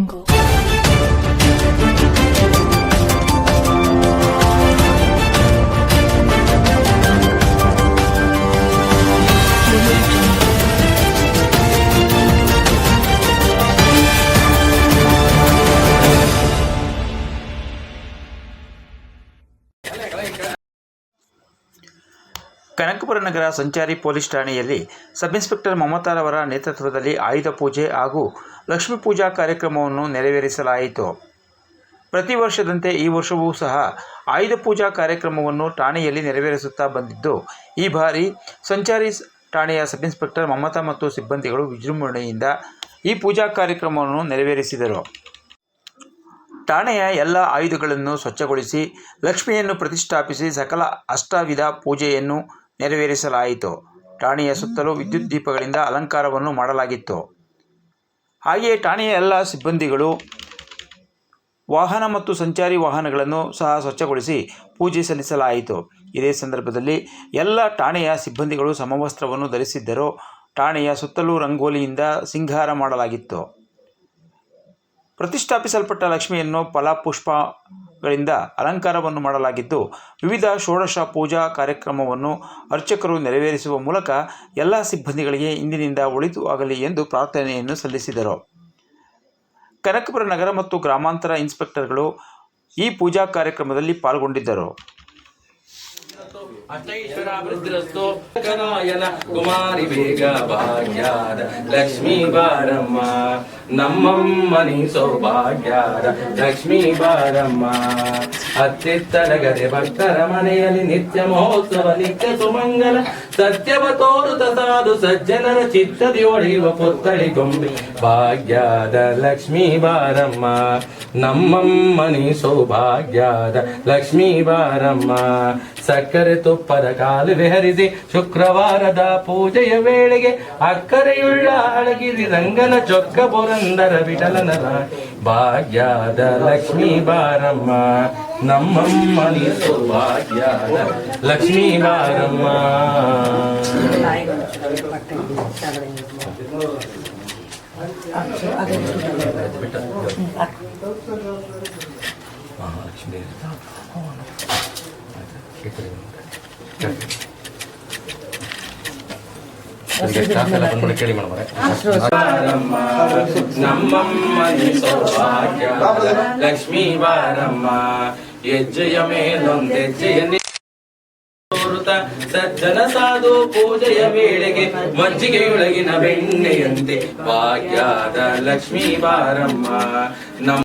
jungle. Kanakapura ನಗರ ಸಂಚಾರಿ police ಠಾಣೆಯಲ್ಲಿ sub inspector ಮಮತಾರವರ ನೇತೃತ್ವದಲ್ಲಿ ಆಯುಧ ಪೂಜೆ ಹಾಗೂ ಲಕ್ಷ್ಮೀ ಪೂಜಾ ಕಾರ್ಯಕ್ರಮವನ್ನು ನೆರವೇರಿಸಲಾಯಿತು. ಪ್ರತಿ ವರ್ಷದಂತೆ ಈ ವರ್ಷವೂ ಸಹ ಆಯುಧ ಪೂಜಾ ಕಾರ್ಯಕ್ರಮವನ್ನು ಠಾಣೆಯಲ್ಲಿ ನೆರವೇರಿಸುತ್ತಾ ಬಂದಿದ್ದು, ಈ ಬಾರಿ ಸಂಚಾರಿ ಠಾಣೆಯ ಸಬ್ ಇನ್ಸ್ಪೆಕ್ಟರ್ ಮಮತಾ ಮತ್ತು ಸಿಬ್ಬಂದಿಗಳು ವಿಜೃಂಭಣೆಯಿಂದ ಈ ಪೂಜಾ ಕಾರ್ಯಕ್ರಮವನ್ನು ನೆರವೇರಿಸಿದರು. ಠಾಣೆಯ ಎಲ್ಲ ಆಯುಧಗಳನ್ನು ಸ್ವಚ್ಛಗೊಳಿಸಿ ಲಕ್ಷ್ಮಿಯನ್ನು ಪ್ರತಿಷ್ಠಾಪಿಸಿ ಸಕಲ ಅಷ್ಟವಿಧ ಪೂಜೆಯನ್ನು ನೆರವೇರಿಸಲಾಯಿತು. ಠಾಣೆಯ ಸುತ್ತಲೂ ವಿದ್ಯುತ್ ದೀಪಗಳಿಂದ ಅಲಂಕಾರವನ್ನು ಮಾಡಲಾಗಿತ್ತು. ಹಾಗೆಯೇ ಠಾಣೆಯ ಎಲ್ಲ ಸಿಬ್ಬಂದಿಗಳು ವಾಹನ ಮತ್ತು ಸಂಚಾರಿ ವಾಹನಗಳನ್ನು ಸಹ ಸ್ವಚ್ಛಗೊಳಿಸಿ ಪೂಜೆ ಸಲ್ಲಿಸಲಾಯಿತು. ಇದೇ ಸಂದರ್ಭದಲ್ಲಿ ಎಲ್ಲ ಠಾಣೆಯ ಸಿಬ್ಬಂದಿಗಳು ಸಮವಸ್ತ್ರವನ್ನು ಧರಿಸಿದ್ದರು. ಠಾಣೆಯ ಸುತ್ತಲೂ ರಂಗೋಲಿಯಿಂದ ಸಿಂಗಾರ ಮಾಡಲಾಗಿತ್ತು. ಪ್ರತಿಷ್ಠಾಪಿಸಲ್ಪಟ್ಟ ಲಕ್ಷ್ಮಿಯನ್ನು ಫಲಪುಷ್ಪಗಳಿಂದ ಅಲಂಕಾರವನ್ನು ಮಾಡಲಾಗಿದ್ದು, ವಿವಿಧ ಷೋಡಶ ಪೂಜಾ ಕಾರ್ಯಕ್ರಮವನ್ನು ಅರ್ಚಕರು ನೆರವೇರಿಸುವ ಮೂಲಕ ಎಲ್ಲ ಸಿಬ್ಬಂದಿಗಳಿಗೆ ಇಂದಿನಿಂದ ಒಳಿತು ಆಗಲಿ ಎಂದು ಪ್ರಾರ್ಥನೆಯನ್ನು ಸಲ್ಲಿಸಿದರು. ಕನಕಪುರ ನಗರ ಮತ್ತು ಗ್ರಾಮಾಂತರ ಇನ್ಸ್ಪೆಕ್ಟರ್ಗಳು ಈ ಪೂಜಾ ಕಾರ್ಯಕ್ರಮದಲ್ಲಿ ಪಾಲ್ಗೊಂಡಿದ್ದರು. ಅಷ್ಟೈಶ್ವರ ವೃದ್ಧಿರಸ್ತು ಕನಾಯನ ಕುಮಾರಿ ಬೇಗ ಭಾಗ್ಯಾದ ಲಕ್ಷ್ಮೀ ಬಾರಮ್ಮ ನಮ್ಮಮ್ಮನಿ ಸೌಭಾಗ್ಯಾದ ಲಕ್ಷ್ಮೀ ಬಾರಮ್ಮ ಅತ್ತಿತ್ತಲಗದೆ ಭಕ್ತರ ಮನೆಯಲ್ಲಿ ನಿತ್ಯ ಮಹೋತ್ಸವ ನಿತ್ಯ ಸುಮಂಗಲ ಸತ್ಯವ ತೋರುತ ಸಾಧು ಸಜ್ಜನರ ಚಿತ್ತದಿ ಒಡೆಯುವ ಪುತ್ತಳಿ ಗೊಂಬೆ ಭಾಗ್ಯದ ಲಕ್ಷ್ಮೀ ಬಾರಮ್ಮ ನಮ್ಮಮ್ಮನಿ ಸೌಭಾಗ್ಯದ ಲಕ್ಷ್ಮೀ ಬಾರಮ್ಮ ಸಕ್ಕರೆ ತುಪ್ಪದ ಕಾಲು ಹರಿಸಿ ಶುಕ್ರವಾರದ ಪೂಜೆಯ ವೇಳೆಗೆ ಅಕ್ಕರೆಯುಳ್ಳ ಅಳಗಿರಿ ರಂಗನ ಚೊಕ್ಕ ಪುರಂದರ ವಿಠಲನ ಭಾಗ್ಯಾದ ಲಕ್ಷ್ಮೀ ಬಾರಮ್ಮ ನಮ್ಮಮ್ಮನಿ ಭಾಗ್ಯದ ಲಕ್ಷ್ಮೀ ಬಾರಮ್ಮ. ಮಹಾಲಕ್ಷ್ಮಿ ಕೇಳಿ ಬಾರಮ್ಮ ನಮ್ಮಮ್ಮ ನೀ ಸೌಭಾಗ್ಯ ಲಕ್ಷ್ಮೀ ಬಾರಮ್ಮ ಹೆಜ್ಜೆಯ ಮೇಲೊಂದೆಜ್ಜೆಯ ನಿ- ತೋರುತ ಸಜ್ಜನ ಸಾಧು ಪೂಜೆಯ ವೇಳೆಗೆ ಮಜ್ಜಿಗೆಯೊಳಗಿನ ಬೆಣ್ಣೆಯಂತೆ ಭಾಗ್ಯದ ಲಕ್ಷ್ಮೀ ಬಾರಮ್ಮ ನಮ್ಮ